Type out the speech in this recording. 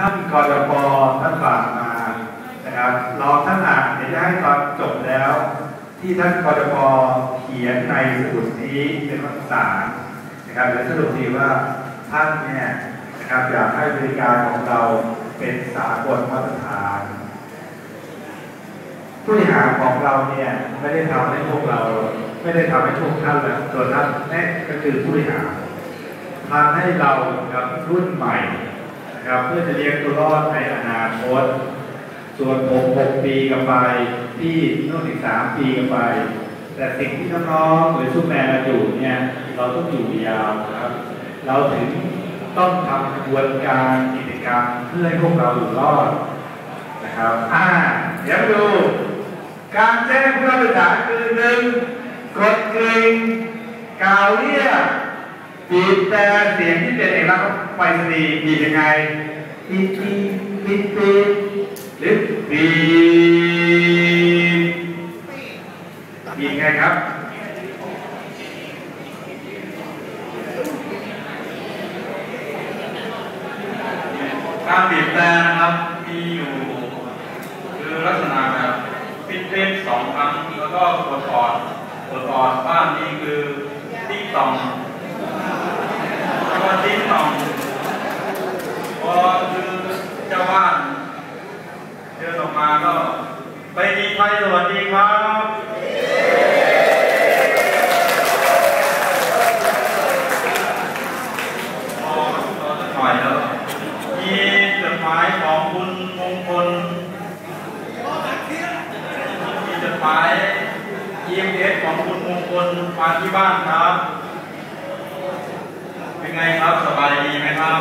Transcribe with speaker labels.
Speaker 1: ท่านกรปท่านฝากมานะครับรอท่านอ่านเดี๋ยวจะให้ตอนจบแล้ว ที่ท่านกรปเขียนในสมุดนี้เป็นภาษานะครับเดี๋ยวสรุปทีว่าท่านเนี่ยนะครับอยากให้บริการของเราเป็นสากลมาตรฐานผู้บริหารของเราเนี่ยไม่ได้ทำให้พวกเรา ไม่ได้ทำให้พวกท่านแล้วตัวท่านแน่ก็คือผู้บริหารทำให้เรากับรุ่นใหม่ นะครับเพื่อจะเลี้ยงตัวรอดในอนาคต ส่วนผมหกปีกับไปที่นู่นอีกสามปีกับไป แต่สิ่งที่น้องๆหรือซุปแมนอยู่เนี่ยเราต้องอยู่ยาวนะครับ เราถึงต้องทำกระบวนการกิจกรรมเพื่อให้พวกเราอยู่รอดนะครับอ่าเดี๋ยวมาดูการแจ้งผู้รับผิดชอบคือหนึ่งกดกริ่งกล่าวเรียก บีบแต่เสียงที่เป็นเอกลักษณ์ไปรษณีบีบยังไงปีดปีดปีดปีดหรือบีบบีบยังไงครับ
Speaker 2: การบีบแต่นะครับมีอยู่คือลักษณะแบบฟิตเต้นสองครั้งแล้วก็กดออดกดออดบ้านนี้คือติ๊กตองแล้วก็ติ๊กตองพอคือเจ้าบ้านเดินออก มาก็ไปมีไทยสวัสดีครับพอพอจะหน่อยแล้วมีจดหมายของคุณมงคลมีจดหมาย EMS ของคุณมงคลมาที่บ้านครับ เป็นไงครับ สบายดีไหมครับ